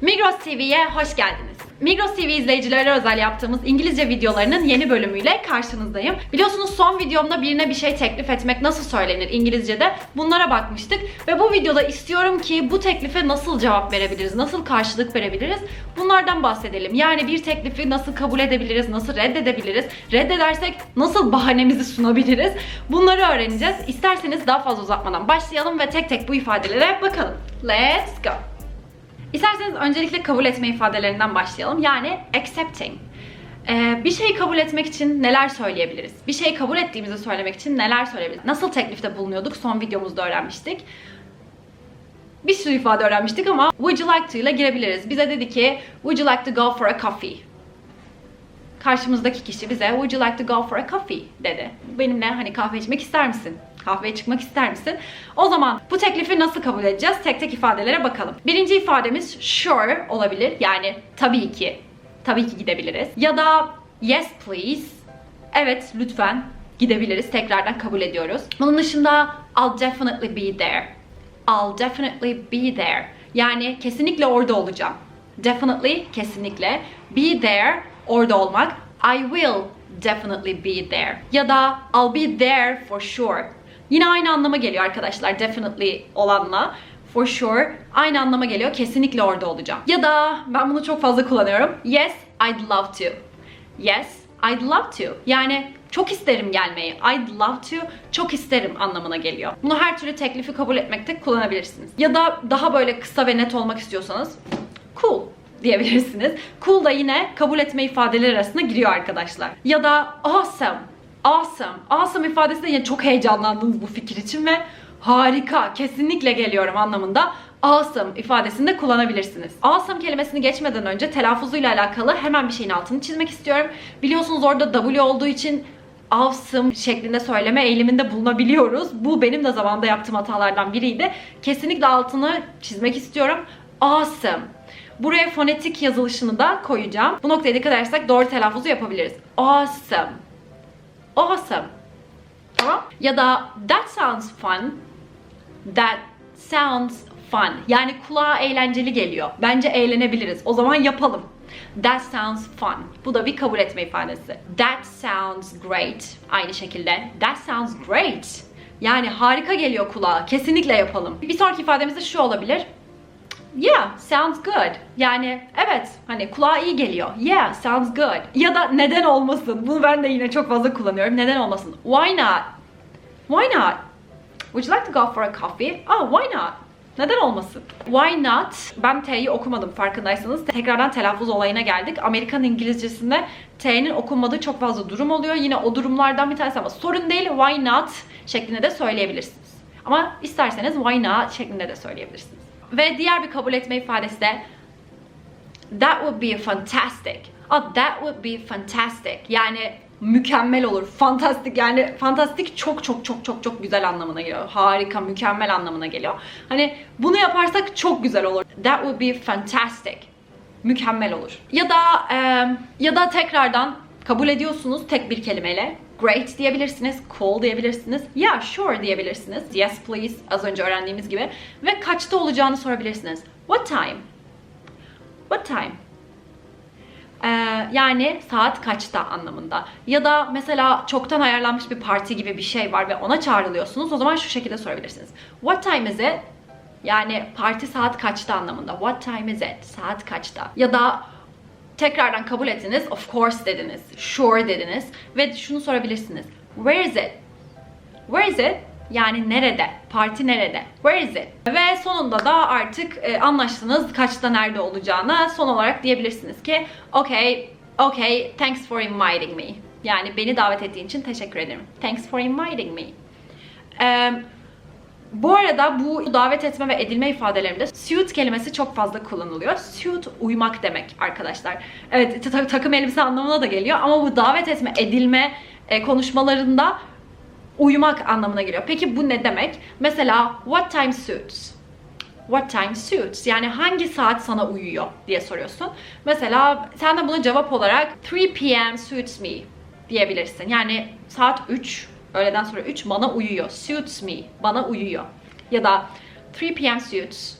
Migros TV'ye hoş geldiniz. Migros TV izleyicilere özel yaptığımız İngilizce videolarının yeni bölümüyle karşınızdayım. Biliyorsunuz son videomda birine bir şey teklif etmek nasıl söylenir İngilizce'de bunlara bakmıştık. Ve bu videoda istiyorum ki bu teklife nasıl cevap verebiliriz, nasıl karşılık verebiliriz bunlardan bahsedelim. Yani bir teklifi nasıl kabul edebiliriz, nasıl reddedebiliriz, reddedersek nasıl bahanemizi sunabiliriz bunları öğreneceğiz. İsterseniz daha fazla uzatmadan başlayalım ve tek tek bu ifadelere bakalım. Let's go! İsterseniz öncelikle kabul etme ifadelerinden başlayalım. Yani accepting. Ee, bir şeyi kabul etmek için neler söyleyebiliriz? Bir şeyi kabul ettiğimizi söylemek için neler söyleyebiliriz? Nasıl teklifte bulunuyorduk? Son videomuzda öğrenmiştik. Bir sürü ifade öğrenmiştik ama would you like to ile girebiliriz. Bize dedi ki would you like to go for a coffee? Karşımızdaki kişi bize would you like to go for a coffee dedi. Benimle hani kahve içmek ister misin? Kahveye çıkmak ister misin? O zaman bu teklifi nasıl kabul edeceğiz? Tek tek ifadelere bakalım. Birinci ifademiz sure olabilir. Yani tabii ki. Tabii ki gidebiliriz. Ya da yes please. Evet lütfen gidebiliriz. Tekrardan kabul ediyoruz. Bunun dışında I'll definitely be there. I'll definitely be there. Yani kesinlikle orada olacağım. Definitely kesinlikle. Be there orada olmak. I will definitely be there. Ya da I'll be there for sure. Yine aynı anlama geliyor arkadaşlar definitely olanla. For sure aynı anlama geliyor. Kesinlikle orada olacağım. Ya da ben bunu çok fazla kullanıyorum. Yes, I'd love to. Yes, I'd love to. Yani çok isterim gelmeyi. I'd love to. Çok isterim anlamına geliyor. Bunu her türlü teklifi kabul etmekte kullanabilirsiniz. Ya da daha böyle kısa ve net olmak istiyorsanız cool diyebilirsiniz. Cool da yine kabul etme ifadeleri arasında giriyor arkadaşlar. Ya da awesome. Awesome. Awesome ifadesi de yine çok heyecanlandınız bu fikir için ve harika, kesinlikle geliyorum anlamında awesome ifadesini de kullanabilirsiniz. Awesome kelimesini geçmeden önce telaffuzuyla alakalı hemen bir şeyin altını çizmek istiyorum. Biliyorsunuz orada W olduğu için awesome şeklinde söyleme eğiliminde bulunabiliyoruz. Bu benim de zamanında yaptığım hatalardan biriydi. Kesinlikle altını çizmek istiyorum. Awesome. Buraya fonetik yazılışını da koyacağım. Bu noktaya dikkat edersek doğru telaffuzu yapabiliriz. Awesome. Awesome. Tamam? Ya da that sounds fun. That sounds fun. Yani kulağa eğlenceli geliyor. Bence eğlenebiliriz. O zaman yapalım. That sounds fun. Bu da bir kabul etme ifadesi. That sounds great. Aynı şekilde. That sounds great. Yani harika geliyor kulağa. Kesinlikle yapalım. Bir sonraki ifademiz de şu olabilir. Yeah, sounds good. Yani evet, hani kulağa iyi geliyor. Yeah, sounds good. Ya da neden olmasın? Bunu ben de yine çok fazla kullanıyorum. Neden olmasın? Why not? Why not? Would you like to go for a coffee? Oh, why not? Neden olmasın? Why not? Ben T'yi okumadım farkındaysanız. Tekrardan telaffuz olayına geldik. Amerikan İngilizcesinde T'nin okunmadığı çok fazla durum oluyor. Yine o durumlardan bir tanesi ama sorun değil. Why not? şeklinde de söyleyebilirsiniz. Ama isterseniz why not şeklinde de söyleyebilirsiniz. Ve diğer bir kabul etme ifadesi de That would be fantastic. Oh, that would be fantastic. Yani mükemmel olur. Fantastik yani fantastik çok çok çok çok çok güzel anlamına geliyor. Harika, mükemmel anlamına geliyor. Hani bunu yaparsak çok güzel olur. That would be fantastic. Mükemmel olur. Ya da e, ya da tekrardan kabul ediyorsunuz tek bir kelimeyle. Great diyebilirsiniz, cool diyebilirsiniz, yeah sure diyebilirsiniz, yes please az önce öğrendiğimiz gibi ve kaçta olacağını sorabilirsiniz. What time? What time? Ee, yani saat kaçta anlamında. Ya da mesela çoktan ayarlanmış bir parti gibi bir şey var ve ona çağrılıyorsunuz. O zaman şu şekilde sorabilirsiniz. What time is it? Yani parti saat kaçta anlamında. What time is it? Saat kaçta? Ya da tekrardan kabul ettiniz. Of course dediniz. Sure dediniz. Ve şunu sorabilirsiniz. Where is it? Where is it? Yani nerede? Parti nerede? Where is it? Ve sonunda da artık e, anlaştınız kaçta nerede olacağına son olarak diyebilirsiniz ki okay, okay, thanks for inviting me. Yani beni davet ettiğin için teşekkür ederim. Thanks for inviting me. Eee bu arada bu davet etme ve edilme ifadelerinde suit kelimesi çok fazla kullanılıyor. Suit uymak demek arkadaşlar. Evet ta- takım elbise anlamına da geliyor ama bu davet etme, edilme e, konuşmalarında uyumak anlamına geliyor. Peki bu ne demek? Mesela what time suits? What time suits? Yani hangi saat sana uyuyor diye soruyorsun. Mesela sen de buna cevap olarak 3 p.m. suits me diyebilirsin. Yani saat 3 öğleden sonra 3 bana uyuyor. Suits me. Bana uyuyor. Ya da 3 p.m. suits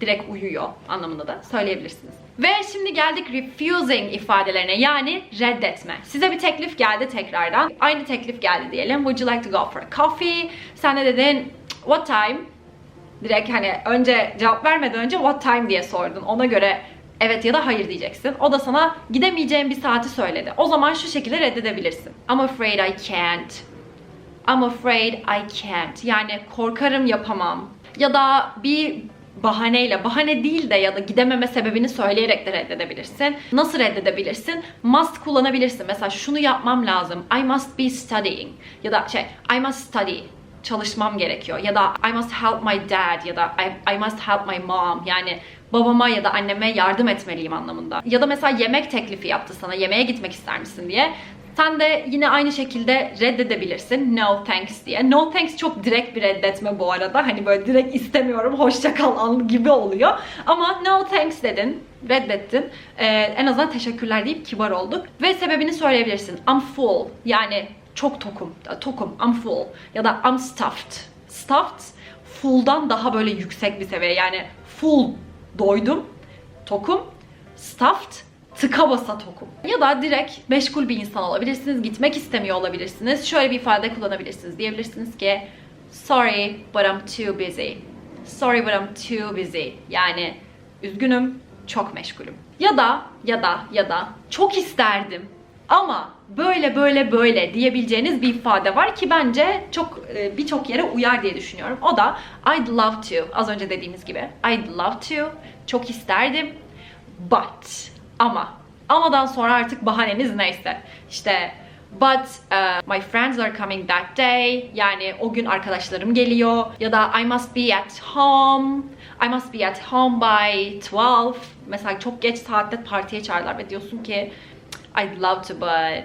direkt uyuyor anlamında da söyleyebilirsiniz. Ve şimdi geldik refusing ifadelerine yani reddetme. Size bir teklif geldi tekrardan. Aynı teklif geldi diyelim. Would you like to go for a coffee? Sen de dedin what time? Direkt hani önce cevap vermeden önce what time diye sordun. Ona göre evet ya da hayır diyeceksin. O da sana gidemeyeceğin bir saati söyledi. O zaman şu şekilde reddedebilirsin. I'm afraid I can't. I'm afraid I can't. Yani korkarım yapamam. Ya da bir bahaneyle, bahane değil de ya da gidememe sebebini söyleyerek de reddedebilirsin. Nasıl reddedebilirsin? Must kullanabilirsin. Mesela şunu yapmam lazım. I must be studying. Ya da şey, I must study. Çalışmam gerekiyor. Ya da I must help my dad. Ya da I, I must help my mom. Yani babama ya da anneme yardım etmeliyim anlamında. Ya da mesela yemek teklifi yaptı sana. Yemeğe gitmek ister misin diye. Sen de yine aynı şekilde reddedebilirsin. No thanks diye. No thanks çok direkt bir reddetme bu arada. Hani böyle direkt istemiyorum, hoşça kal gibi oluyor. Ama no thanks dedin, reddettin. Ee, en azından teşekkürler deyip kibar olduk. Ve sebebini söyleyebilirsin. I'm full. Yani çok tokum. Tokum. I'm full. Ya da I'm stuffed. Stuffed full'dan daha böyle yüksek bir seviye. Yani full doydum. Tokum. Stuffed tıka basa tokum. Ya da direkt meşgul bir insan olabilirsiniz, gitmek istemiyor olabilirsiniz. Şöyle bir ifade kullanabilirsiniz. Diyebilirsiniz ki sorry but I'm too busy. Sorry but I'm too busy. Yani üzgünüm, çok meşgulüm. Ya da ya da ya da çok isterdim ama böyle böyle böyle diyebileceğiniz bir ifade var ki bence çok e, birçok yere uyar diye düşünüyorum. O da I'd love to. Az önce dediğimiz gibi. I'd love to. Çok isterdim. But ama amadan sonra artık bahaneniz neyse. İşte but uh, my friends are coming that day. Yani o gün arkadaşlarım geliyor ya da I must be at home. I must be at home by 12. Mesela çok geç saatte partiye çağırdılar ve diyorsun ki I'd love to but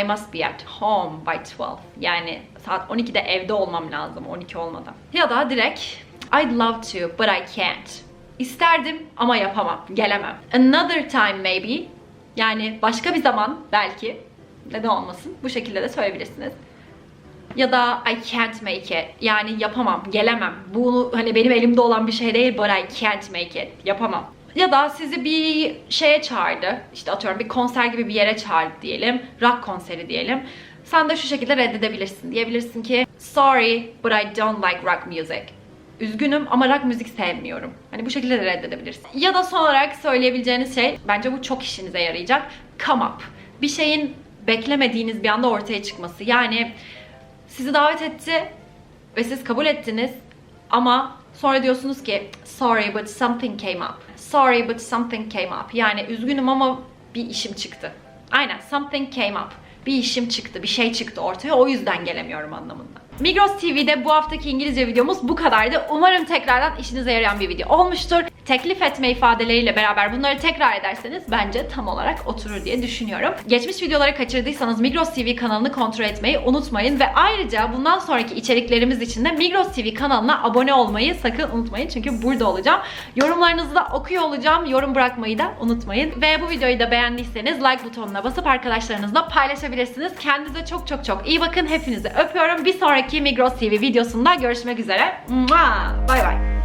I must be at home by 12. Yani saat 12'de evde olmam lazım 12 olmadan. Ya da direkt I'd love to but I can't. İsterdim ama yapamam, gelemem. Another time maybe. Yani başka bir zaman belki. Neden olmasın? Bu şekilde de söyleyebilirsiniz. Ya da I can't make it. Yani yapamam, gelemem. Bu hani benim elimde olan bir şey değil but I can't make it. Yapamam. Ya da sizi bir şeye çağırdı. İşte atıyorum bir konser gibi bir yere çağırdı diyelim. Rock konseri diyelim. Sen de şu şekilde reddedebilirsin. Diyebilirsin ki sorry but I don't like rock music. Üzgünüm ama rock müzik sevmiyorum. Hani bu şekilde de reddedebilirsin. Ya da son olarak söyleyebileceğiniz şey, bence bu çok işinize yarayacak. Come up. Bir şeyin beklemediğiniz bir anda ortaya çıkması. Yani sizi davet etti ve siz kabul ettiniz ama sonra diyorsunuz ki sorry but something came up. Sorry but something came up. Yani üzgünüm ama bir işim çıktı. Aynen something came up. Bir işim çıktı, bir şey çıktı ortaya o yüzden gelemiyorum anlamında. Migros TV'de bu haftaki İngilizce videomuz bu kadardı. Umarım tekrardan işinize yarayan bir video olmuştur. Teklif etme ifadeleriyle beraber bunları tekrar ederseniz bence tam olarak oturur diye düşünüyorum. Geçmiş videoları kaçırdıysanız Migros TV kanalını kontrol etmeyi unutmayın ve ayrıca bundan sonraki içeriklerimiz için de Migros TV kanalına abone olmayı sakın unutmayın çünkü burada olacağım. Yorumlarınızı da okuyor olacağım. Yorum bırakmayı da unutmayın. Ve bu videoyu da beğendiyseniz like butonuna basıp arkadaşlarınızla paylaşabilirsiniz. Kendinize çok çok çok iyi bakın. Hepinizi öpüyorum. Bir sonraki Migros TV videosunda görüşmek üzere. Bay bay.